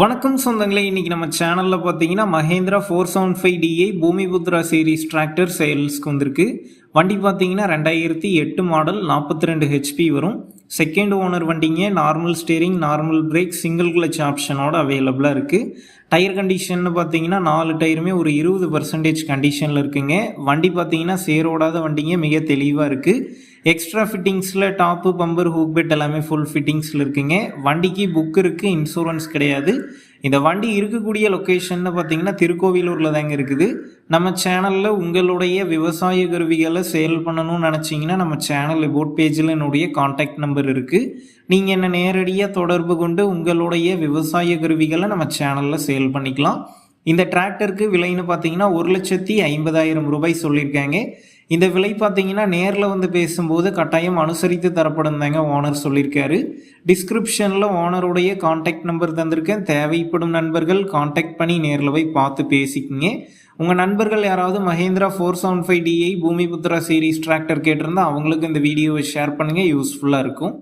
வணக்கம் சொந்தங்களே இன்றைக்கி நம்ம சேனலில் பார்த்தீங்கன்னா Mahindra four seven five DI Bhoomiputra series tractor சேல்ஸ்க்கு வந்திருக்கு. வண்டி பார்த்தீங்கன்னா ரெண்டாயிரத்தி எட்டு மாடல் நாற்பத்தி ரெண்டு ஹெச்பி வரும். செகண்ட் ஓனர் வண்டிங்க normal steering normal brake single clutch ஆப்ஷனோட அவைலபிளாக இருக்குது டயர் கண்டிஷன் பார்த்தீங்கன்னா நாலு டயருமே ஒரு இருபது பர்சன்டேஜ் கண்டிஷனில் இருக்குங்க. வண்டி பார்த்தீங்கன்னா சேரோடாத வண்டிங்க மிக தெளிவாக இருக்குது எக்ஸ்ட்ரா ஃபிட்டிங்ஸில் டாப்பு பம்பர் ஹூக் பெட் எல்லாமே ஃபுல் ஃபிட்டிங்ஸில் இருக்குங்க. வண்டிக்கு புக் இருக்குது இன்சூரன்ஸ் கிடையாது. இந்த வண்டி இருக்கக்கூடிய லொக்கேஷன்னு பார்த்தீங்கன்னா திருக்கோவிலூரில் தாங்க இருக்குது. நம்ம சேனலில் உங்களுடைய விவசாய கருவிகளை சேல் பண்ணணும்னு நினச்சிங்கன்னா நம்ம சேனல் போட் பேஜில் என்னுடைய காண்டாக்ட் நம்பர் இருக்குது நீங்கள் என்ன நேரடியாக தொடர்பு கொண்டு உங்களுடைய விவசாய கருவிகளை நம்ம சேனலில் சேல் பண்ணிக்கலாம். இந்த டிராக்டருக்கு விலைன்னு பார்த்தீங்கன்னா ஒரு லட்சத்தி ஐம்பதாயிரம் ரூபாய் சொல்லியிருக்காங்க. இந்த விலை பார்த்தீங்கன்னா நேரில் வந்து பேசும்போது கட்டாயம் அனுசரித்து தரப்படும் தாங்க ஓனர் சொல்லியிருக்காரு. டிஸ்கிரிப்ஷனில் ஓனருடைய காண்டாக்ட் நம்பர் தந்திருக்கேன். தேவைப்படும் நண்பர்கள் காண்டாக்ட் பண்ணி நேரில் போய் பார்த்து பேசிக்கிங்க. உங்கள் நண்பர்கள் யாராவது Mahindra four seven five DI Bhoomiputra series tractor கேட்டிருந்தா அவங்களுக்கு இந்த வீடியோவை ஷேர் பண்ணுங்கள் யூஸ்ஃபுல்லாக இருக்கும்.